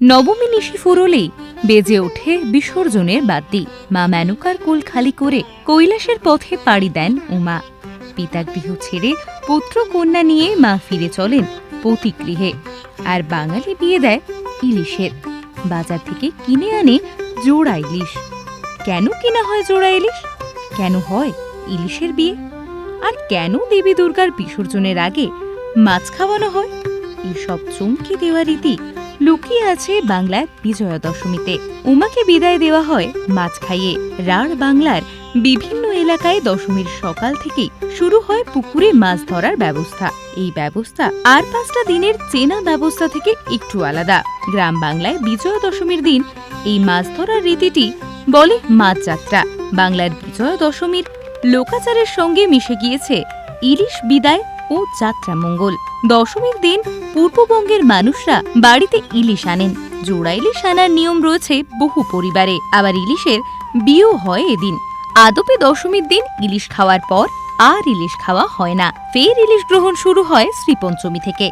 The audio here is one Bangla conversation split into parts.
নবমী নিশি ফুরলেই বেজে ওঠে বিসর্জনের বাদ্যি মা মেনকার কোল খালি করে কৈলাসের পথে পাড়ি দেন উমা। পিতাগৃহ ছেড়ে পুত্র কন্যা নিয়ে মা ফিরে চলেন পতিগৃহে আর বাঙালি বিয়ে দেয় ইলিশের। বাজার থেকে কিনে আনে জোড়া ইলিশ। কেন কিনা হয় জোড়া ইলিশ? কেন হয় ইলিশের বিয়ে? আর কেন দেবী দুর্গার বিসর্জনের আগে মাছ খাওয়ানো হয়? এসব চমকে দেওয়া রীতি লুকিয়ে আছে বাংলার বিজয়া দশমীতে উমাকে বিদায় দেওয়া হয় মাছ খাইয়ে। রাঢ় বাংলার বিভিন্ন এলাকায় দশমীর সকাল থেকেই শুরু হয় পুকুরে মাছ ধরার ব্যবস্থা। এই ব্যবস্থা আর পাঁচটা দিনের চেনা ব্যবস্থা থেকে একটু আলাদা। গ্রাম বাংলায় বিজয়া দশমীর দিন এই মাছ ধরার রীতিটি বলে মাছ যাত্রা। বাংলার বিজয়া দশমীর লোকাচারের সঙ্গে মিশে গিয়েছে ইলিশ বিদায় ও যাত্রা মঙ্গল। দশমীর দিন পূর্ববঙ্গের মানুষরা বাড়িতে ইলিশ আনেন। জোড়া ইলিশ আনার নিয়ম রয়েছে বহু পরিবারে, আবার ইলিশের বিয়েও হয় এদিন। আদপে দশমীর দিন ইলিশ খাওয়ার পর আর ইলিশ খাওয়া হয় না। ফের ইলিশ গ্রহণ শুরু হয় শ্রীপঞ্চমী থেকে।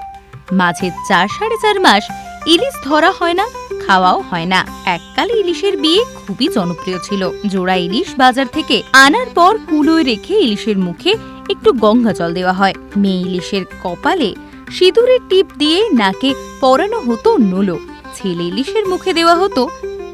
মাঝে চার সাড়ে চার মাস ইলিশ ধরা হয় না, খাওয়াও হয় না। এককালে ইলিশের বিয়ে খুবই জনপ্রিয় ছিল। জোড়া ইলিশ বাজার থেকে আনার পর কুলোয় রেখে ইলিশের মুখে একটু গঙ্গা জল দেওয়া হয়। মেয়ে ইলিশের কপালে সিঁদুরের টিপ দিয়ে নাকে পরানো হতো নোলো। ছেলে ইলিশের মুখে দেওয়া হতো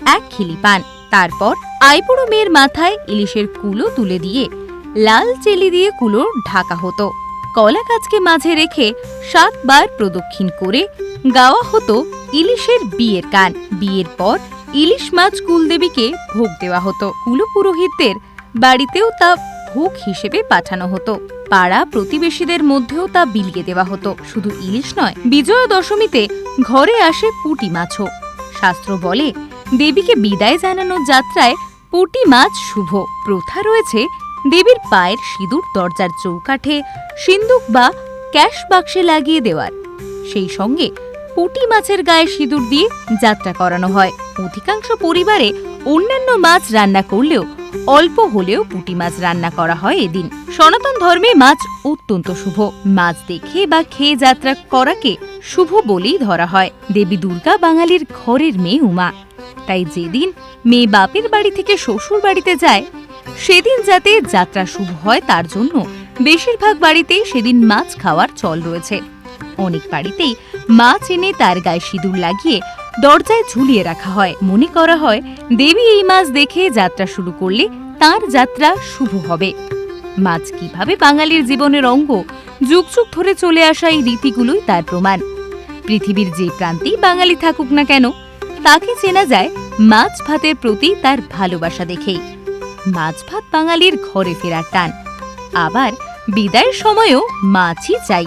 এক খিলি পান। তারপর আইবুড়ো মেয়ের মাথায় ইলিশের কুলো তুলে দিয়ে লাল চেলি দিয়ে কুলো ঢাকা হতো। কলা গাছকে মাঝে রেখে সাতবার প্রদক্ষিণ করে গাওয়া হতো ইলিশের বিয়ের গান। বিয়ের পর ইলিশ মাছ কুলদেবীকে ভোগ দেওয়া হতো। কুলো পুরোহিতদের বাড়িতেও তা ভোগ হিসেবে পাঠানো হতো। পাড়া প্রতিবেশীদের মধ্যেও তা বিলিয়ে দেওয়া হতো। শুধু ইলিশ নয়, বিজয়া দশমীতে ঘরে আসে পুটি মাছও। শাস্ত্র বলে, দেবীকে বিদায় জানানোর যাত্রায় পুটি মাছ শুভ। প্রথা রয়েছে দেবীর পায়ের সিঁদুর, দরজার চৌকাঠে, সিন্দুক বা ক্যাশ বাক্সে লাগিয়ে দেওয়ার। সেই সঙ্গে পুঁটি মাছের গায়ে সিঁদুর দিয়ে যাত্রা করানো হয়। অধিকাংশ পরিবারে অন্যান্য মাছ রান্না করলেও অল্প হলেও পুঁটি মাছ রান্না করা হয় এদিন। সনাতন ধর্মে মাছ অত্যন্ত শুভ। মাছ দেখে বা খেয়ে যাত্রা করাকে শুভ বলেই ধরা হয়। দেবী দুর্গা বাঙালির ঘরের মেয়ে উমা। তাই যেদিন মেয়ে বাপের বাড়ি থেকে শ্বশুর বাড়িতে যায়, সেদিন যাতে যাত্রা শুভ হয় তার জন্য বেশিরভাগ বাড়িতেই সেদিন মাছ খাওয়ার চল রয়েছে। অনেক বাড়িতেই মাছ এনে তার গায়ে সিঁদুর লাগিয়ে দরজায় ঝুলিয়ে রাখা হয়। মনে করা হয়, দেবী এই মাছ দেখে যাত্রা শুরু করলে তার যাত্রা শুভ হবে। মাছ কীভাবে বাঙালির জীবনের অঙ্গ, যুগ যুগ ধরে চলে আসা এই রীতিগুলোই তার প্রমাণ। পৃথিবীর যে প্রান্তেই বাঙালি থাকুক না কেন, তাকে চেনা যায় মাছ ভাতের প্রতি তার ভালোবাসা দেখেই। মাছ ভাত বাঙালির ঘরে ফেরার টান। আবার বিদায়ের সময়ও মাছই চাই।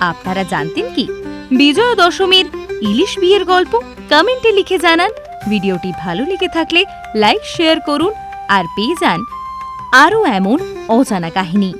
আপনারা জানতেন কি, বিজয়া দশমীর ইলিশ বিয়ের গল্প কমেন্টে লিখে জানান। ভিডিওটি ভালো লেগে থাকলে লাইক, শেয়ার করুন আর পেয়ে যান আরও এমন অজানা কাহিনী।